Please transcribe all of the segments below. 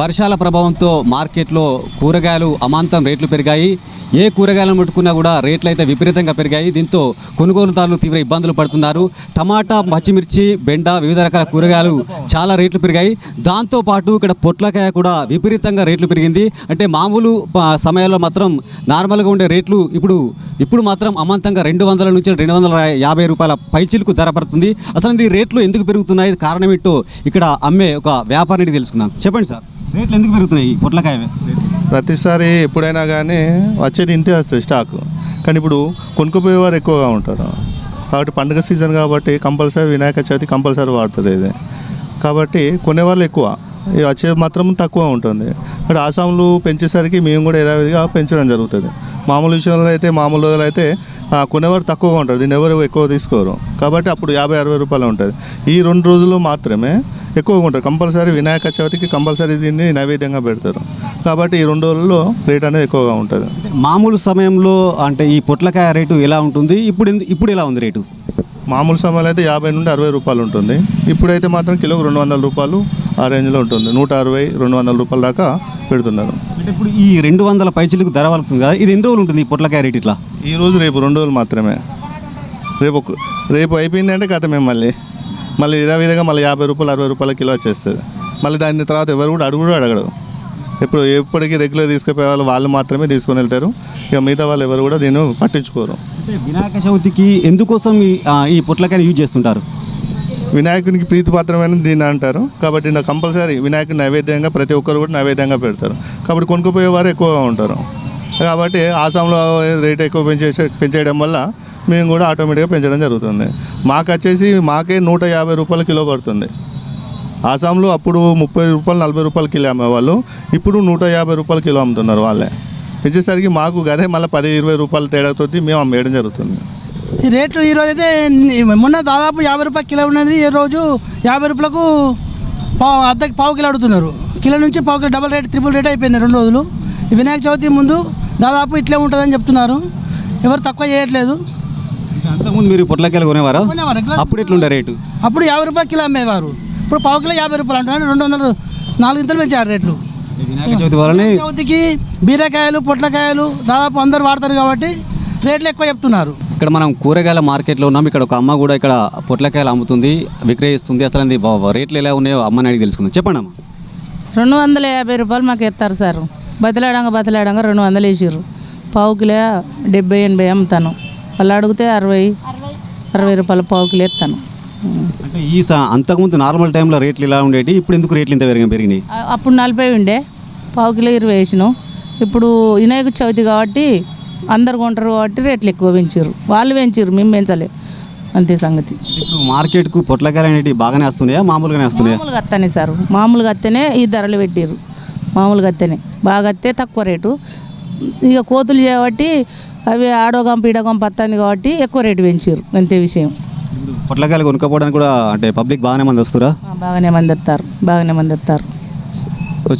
వర్షాల ప్రభావంతో మార్కెట్లో కూరగాయలు అమాంతం రేట్లు పెరిగాయి. ఏ కూరగాయలను ముట్టుకున్నా కూడా రేట్లు అయితే విపరీతంగా పెరిగాయి. దీంతో కొనుగోలుదారులు తీవ్ర ఇబ్బందులు పడుతున్నారు. టమాటా పచ్చిమిర్చి బెండ వివిధ రకాల కూరగాయలు చాలా రేట్లు పెరిగాయి. దాంతోపాటు ఇక్కడ పొట్లకాయ కూడా విపరీతంగా రేట్లు పెరిగింది. అంటే మామూలు సమయాల్లో మాత్రం నార్మల్గా ఉండే రేట్లు ఇప్పుడు ఇప్పుడు మాత్రం అమాంతంగా రెండు వందల నుంచి రెండు వందల యాభై రూపాయల పైచిలకు ధర పడుతుంది. అసలు ఈ రేట్లు ఎందుకు పెరుగుతున్నాయి? కారణం ఏంటో ఇక్కడ అమ్మే ఒక వ్యాపారిని తెలుసుకుందాం. చెప్పండి సార్. రేట్లు ఎందుకు పెరుగుతున్నాయి ఈ ప్రతిసారి ఎప్పుడైనా కానీ వచ్చేది ఇంతే వస్తుంది స్టాక్ కానీ ఇప్పుడు కొనుక్కుపోయేవారు ఎక్కువగా ఉంటారు. కాబట్టి పండుగ సీజన్ కాబట్టి కంపల్సరీ వినాయక చవితి కంపల్సరీ వాడుతుంది ఇది. కాబట్టి కొనేవాళ్ళు ఎక్కువ. వచ్చేది మాత్రం తక్కువ ఉంటుంది. ఇక్కడ ఆసాములు పెంచేసరికి మేము కూడా యథావిధిగా పెంచడం జరుగుతుంది. మామూలు విషయంలో అయితే మామూలు రోజులు అయితే కొనేవారు తక్కువగా ఉంటారు. దీన్ని ఎవరు ఎక్కువ తీసుకోరు. కాబట్టి అప్పుడు యాభై అరవై రూపాయలు ఉంటుంది. ఈ రెండు రోజులు మాత్రమే ఎక్కువగా ఉంటుంది కంపల్సరీ వినాయక చవితికి కంపల్సరీ దీన్ని నైవేద్యంగా పెడతారు. కాబట్టి ఈ రెండు రోజుల్లో రేట్ అనేది ఎక్కువగా ఉంటుంది. మామూలు సమయంలో అంటే ఈ పొట్లకాయ రేటు ఎలా ఉంటుంది? ఇప్పుడు ఇప్పుడు ఎలా ఉంది రేటు? మామూలు సమయంలో అయితే యాభై నుండి అరవై రూపాయలు ఉంటుంది. ఇప్పుడైతే మాత్రం కిలోకి రెండు వందల రూపాయలు ఆ రేంజ్లో ఉంటుంది. నూట అరవై రెండు వందల రూపాయల దాకా పెడుతున్నారు. అంటే ఇప్పుడు ఈ రెండు వందల పైచిలకు ధర వలుపుతుంది కదా ఇది ఎన్ని రోజులు ఉంటుంది ఈ పొట్లకాయ రేటు ఇట్లా? ఈ రోజు రేపు రెండు రోజులు మాత్రమే. రేపు రేపు అయిపోయింది అంటే కథమే మళ్ళీ. మళ్ళీ ఇదే విధంగా మళ్ళీ యాభై రూపాయలు అరవై రూపాయల కిలో వచ్చేస్తుంది. మళ్ళీ దాని తర్వాత ఎవరు కూడా అడుగు కూడా అడగడు ఎప్పుడు ఎప్పటికీ రెగ్యులర్ తీసుకుపోయే వాళ్ళు వాళ్ళు మాత్రమే తీసుకొని వెళ్తారు. ఇక మిగతా వాళ్ళు ఎవరు కూడా దీన్ని పట్టించుకోరు. వినాయక చవితికి ఎందుకోసం ఈ పొట్లకాయని యూజ్ చేస్తుంటారు? వినాయకునికి ప్రీతిపాత్రమైన దీన్ని అంటారు. కాబట్టి నా కంపల్సరీ వినాయకుని నైవేద్యంగా ప్రతి ఒక్కరు కూడా నైవేద్యంగా పెడతారు. కాబట్టి కొనుక్కుపోయేవారు ఎక్కువగా ఉంటారు. కాబట్టి ఆసాంలో రేట్ ఎక్కువ పెంచేసే పెంచేయడం వల్ల మేము కూడా ఆటోమేటిక్గా పెంచడం జరుగుతుంది. మాకు వచ్చేసి మాకే నూట యాభై రూపాయల కిలో పడుతుంది. ఆసాంలో అప్పుడు ముప్పై రూపాయలు నలభై రూపాయల కిలో అమ్మేవాళ్ళు ఇప్పుడు నూట యాభై రూపాయల కిలో అమ్ముతున్నారు వాళ్ళే. పెంచేసరికి మాకు గదే మళ్ళీ పది ఇరవై రూపాయల తేడాతో మేము అమ్మేయడం జరుగుతుంది. ఈ రేట్లు ఈరోజు అయితే మొన్న దాదాపు యాభై రూపాయల కిలో ఉన్నది ఈ రోజు యాభై రూపాయలకు పావు అర్ధకి పావు కిలో అడుగుతున్నారు. కిలో నుంచి పావు kilo double rate triple rate అయిపోయింది రెండు రోజులు. వినాయక చవితి ముందు దాదాపు ఇట్లే ఉంటుందని చెప్తున్నారు. ఎవరు తక్కువ చేయట్లేదు. అంతకుముందు మీరు పొట్లకాయలు కొనేవారా? కొనేవారు, అప్పుడు ఎట్లుండే రేటు? అప్పుడు యాభై రూపాయల కిలో అమ్మేవారు. ఇప్పుడు పావు కిలో యాభై రూపాయలు అంటున్నారు రెండు వందలు నాలుగు ఇంతలు పెంచారు రేట్లు. వినాయక చవితి వల్లనే చవితికి బీరకాయలు పొట్లకాయలు దాదాపు అందరు వాడతారు కాబట్టి రేట్లు ఎక్కువ చెప్తున్నారు. ఇక్కడ మనం కూరగాయల మార్కెట్లో ఉన్నాం. ఇక్కడ ఒక అమ్మ కూడా ఇక్కడ పొట్లకాయలు అమ్ముతుంది విక్రయిస్తుంది. అసలు అది రేట్లు ఎలా ఉన్నాయో అమ్మని అడిగి తెలుసుకుందాం. చెప్పండి అమ్మ. రెండు వందల యాభై రూపాయలు మాకు ఎత్తారు సార్. బతిలాడంగా బతిలాడంగా రెండు వందలు వేసిర్రు. పావు కిలో డెబ్బై ఎనభై అమ్ముతాను. వాళ్ళు అడిగితే అరవై అరవై రూపాయలు పావు కిలో అంటే ఈ అంతకుముందు నార్మల్ టైంలో రేట్లు ఇలా ఉండేవి ఇప్పుడు ఎందుకు రేట్లు ఇంత పెరిగి పెరిగినాయి? అప్పుడు నలభై ఉండే పావు కిలో ఇరవై వేసినాం. ఇప్పుడు వినాయక చవితి కాబట్టి అందరు కొంటారు కాబట్టి రేట్లు ఎక్కువ పెంచారు వాళ్ళు పెంచారు మేము పెంచలే. అంతే సంగతి. ఇప్పుడు మార్కెట్కు పొట్లకాయలు అనేవి బాగానే వస్తున్నాయా మామూలుగానే వస్తున్నాయా? మామూలుగా అత్తనే సార్. మామూలుగా అత్తనే ఈ ధరలు పెట్టారు మామూలుగా అత్తనే బాగా అత్తే తక్కువ రేటు. ఇక కోతులు చేయబట్టి అవి ఆడోగంప ఈడోగంప అత్తంది కాబట్టి ఎక్కువ రేటు పెంచారు అంతే విషయం. పొట్లకాయలు కొనుక్కోపోవడానికి కూడా అంటే పబ్లిక్ బాగానే మంది వస్తురా? బాగానే మంది వస్తారు బాగానే మంది వస్తారు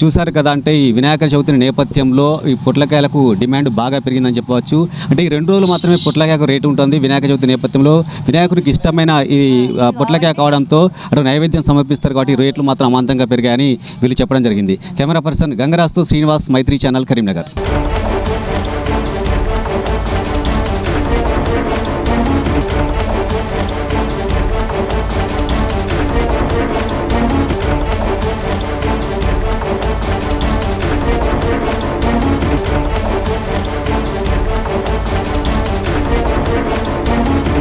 చూసారు కదా అంటే ఈ వినాయక చవితి నేపథ్యంలో ఈ పొట్లకాయలకు డిమాండ్ బాగా పెరిగిందని చెప్పవచ్చు. అంటే ఈ రెండు రోజులు మాత్రమే పొట్లకాయకు రేటు ఉంటుంది వినాయక చవితి నేపథ్యంలో. వినాయకుడికి ఇష్టమైన ఈ పొట్లకాయ కావడంతో అటు నైవేద్యం సమర్పిస్తారు కాబట్టి రేట్లు మాత్రం అమాంతంగా పెరిగాయని వీళ్ళు చెప్పడం జరిగింది. కెమెరా పర్సన్ గంగరాజుతో శ్రీనివాస్ మైత్రి ఛానల్ కరీంనగర్.